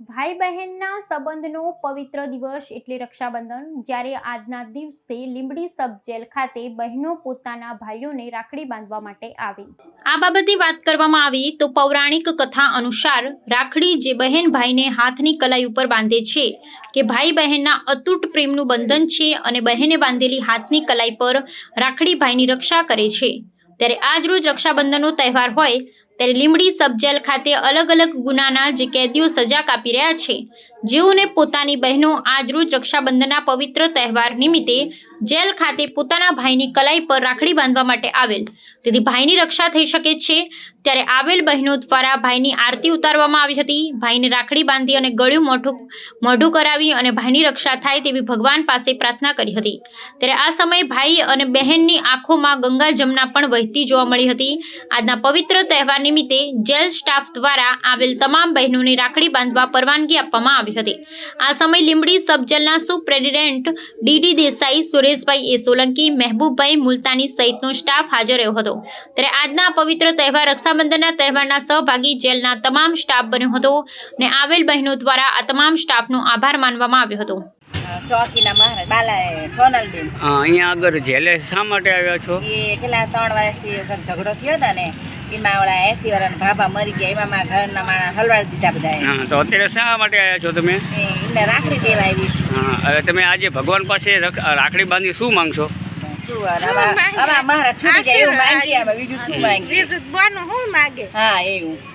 ભાઈ બહેનના સંબંધનો પવિત્ર દિવસ એટલે રક્ષાબંધન. જ્યારે આજના દિવસે લીંબડી સબ જેલ ખાતે બહેનો પોતાના ભાઈઓને રાખડી બાંધવા માટે આવી. આ બાબતે વાત કરવામાં આવી તો પૌરાણિક કથા અનુસાર રાખડી જે બહેન ભાઈને હાથની કલાઈ ઉપર બાંધે છે કે ભાઈ બહેનના અતૂટ પ્રેમનું બંધન છે અને બહેને બાંધેલી હાથની કલાઈ પર રાખડી ભાઈની રક્ષા કરે છે. ત્યારે આજ રોજ રક્ષાબંધનનો તહેવાર હોય ત્યારે લીંબડી સબજેલ ખાતે અલગ અલગ ગુનાના જે કેદીઓ સજા કાપી રહ્યા છે. જેઓને પોતાની બહેનો આજરોજ રક્ષાબંધનના પવિત્ર તહેવાર નિમિત્તે જેલ ખાતે પોતાના ભાઈની કલાઈ પર રાખડી બાંધવા માટે આવેલ. તેથી ભાઈની રક્ષા થઈ શકે છે. ત્યારે આવેલ બહેનો દ્વારા ભાઈની આરતી ઉતારવામાં આવી હતી. ભાઈને રાખડી બાંધી અને ગળ્યું મોઢું મોઢું કરાવી અને ભાઈની રક્ષા થાય તેવી ભગવાન પાસે પ્રાર્થના કરી હતી. ત્યારે આ સમયે ભાઈ અને બહેનની આંખોમાં ગંગા જમના પણ વહેતી જોવા મળી હતી. આજના પવિત્ર તહેવાર નિમિત્તે જેલ સ્ટાફ દ્વારા આવેલ તમામ બહેનોને રાખડી બાંધવા પરવાનગી આપવામાં આવી હતી. આ સમય લીંબડી સબ જેલના ડીડી દેસાઈ સુરેશભાઈ એ સોલંકી મહેબૂબભાઈ મુલતાની સહિતનો સ્ટાફ હાજર રહ્યો હતો. ત્યારે આજના પવિત્ર તહેવાર રક્ષાબંધનના તહેવારના સહભાગી જેલના તમામ સ્ટાફ બન્યો હતો અને આવેલ બહેનો દ્વારા આ તમામ સ્ટાફનો આભાર માનવામાં આવ્યો હતો. ચોકીના મહારાજ બાલા સોનલબેન. અહીંયા આગળ જેલે શા માટે આવ્યા છો? એ પેલા ત્રણ વર્ષથી ઝઘડો થયો હતો ને એમાં ઓલા એસી વર્ષના ભાભા મરી ગયા એમાં મારા ઘરના માણા હલવાડી દીધા બધા હા તો અત્યારે શા માટે આવ્યા છો તમે? એમને રાખડી દેવા આવી છું. હા હવે તમે આજે ભગવાન પાસે રખ- રાખડી બાંધી શું માંગશો? શું હવે આવા આવા છૂટી જાય એવું માંગીએ અમે બીજું શું માંગીએ બીજું બોનું શું માગે? હા એવું.